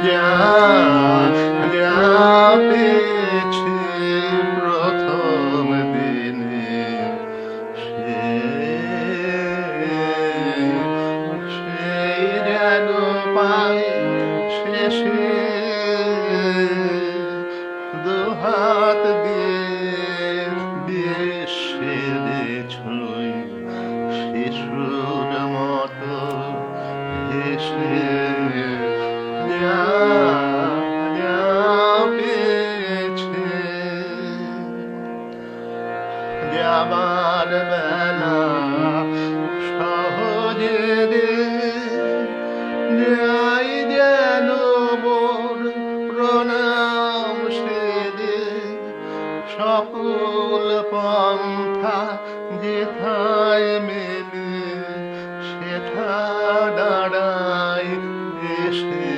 যা যা পেয়েছি প্রথম দিনে সে সেই যেন পাই শেষে দুহাত দিয়ে দিয়ে সেরে ছুঁই শিশুর মতো হেসে যাবার বেলা। সহজে রে যাই যেন মোর প্রণাম সে দে সকল পন্থা যেথায় মেলে সেথা দাঁড়াই এসে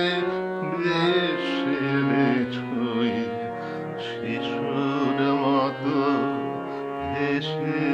Krishna.